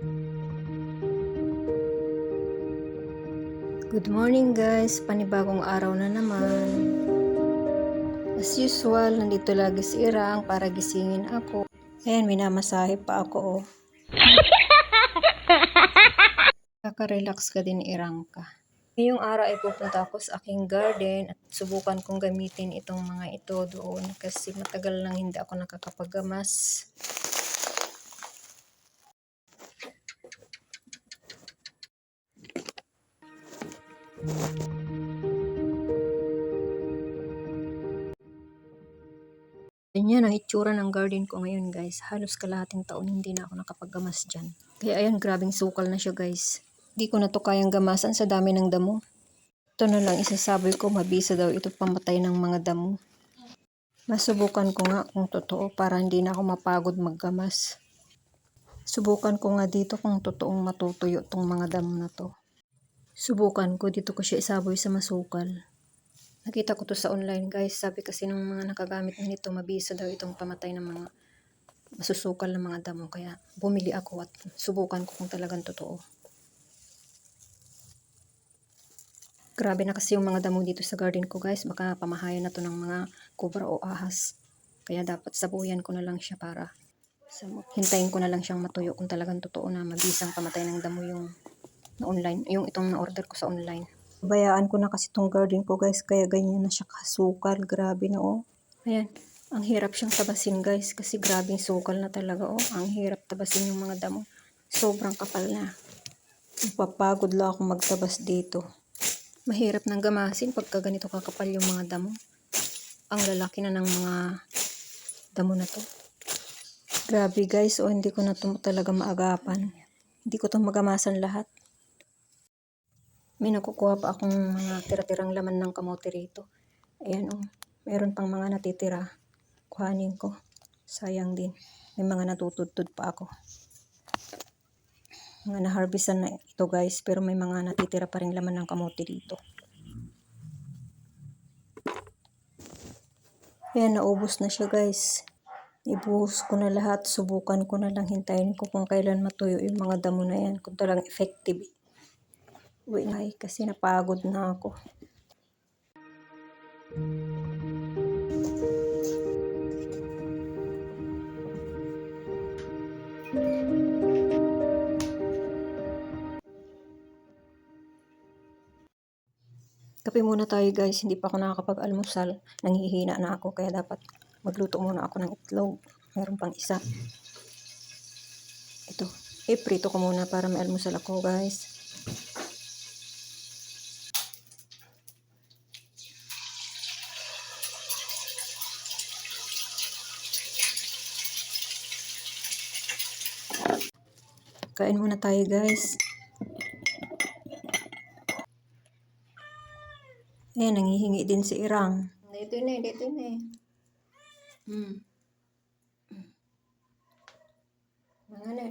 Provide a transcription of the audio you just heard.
Good morning guys, panibagong araw na naman. As usual, nandito lagi si Irang para gisingin ako. Ayan, minamasahe pa ako oh. Kaka-relax ka din Irang ka. Ngayong araw ay pupunta ako sa aking garden at subukan kong gamitin itong mga ito doon kasi matagal nang hindi ako nakakapaggamas. Ganyan ang itsura ng garden ko ngayon guys. Halos kalahating taon hindi na ako nakapaggamas dyan. Kaya ayan, grabing sukal na siya guys. Hindi ko na to kayang gamasan sa dami ng damo. Ito na lang isasaboy ko, mabisa daw ito pamatay ng mga damo. Masubukan ko nga kung totoo para hindi na ako mapagod maggamas. Subukan ko nga dito kung totoong matutuyo tong mga damo na to. Subukan ko dito ko siya isaboy sa masukal. Nakita ko to sa online guys. Sabi kasi ng mga nakagamit na nito, mabisa daw itong pamatay ng mga masusukal na mga damo. Kaya bumili ako at subukan ko kung talagang totoo. Grabe na kasi yung mga damo dito sa garden ko guys. Baka pamahayan na to ng mga kubra o ahas. Kaya dapat sabuyan ko na lang siya para hintayin ko na lang siyang matuyo kung talagang totoo na mabisang pamatay ng damo yung na online, yung itong na-order ko sa online. Bayaan ko na kasi tong garden ko guys, kaya ganyan na siya kasukal. Grabe na oh. Ayan, ang hirap siyang tabasin guys, kasi grabing sukal na talaga oh. Ang hirap tabasin yung mga damo. Sobrang kapal na. Napapagod lang ako magtabas dito. Mahirap nang gamasin pagka ganito kakapal yung mga damo. Ang lalaki na ng mga damo na to. Grabe guys, oh hindi ko na to talaga maagapan. Hindi ko to magamasan lahat. May nakukuha pa akong mga tira-tirang laman ng kamote rito. Ayan oh, meron pang mga natitira. Kuhanin ko. Sayang din. May mga natutudtod pa ako. Mga na-harvestan na ito guys, pero may mga natitira pa rin laman ng kamote dito. Ayan, naubos na siya guys. Ibuhos ko na lahat, subukan ko na lang hintayin ko kung kailan matuyo yung mga damo na yan, kung talagang effective. Uwi na eh, kasi napagod na ako. Kape muna tayo guys, hindi pa ako nakakapag-almusal. Nanghihina na ako kaya dapat magluto muna ako ng itlog. Meron pang isa. Ito, iprito ko muna para may almusal ako guys. Kain muna tayo guys. Ayan, nangihingi din si Irang. Dito na, dito na. Hmm. Mga na.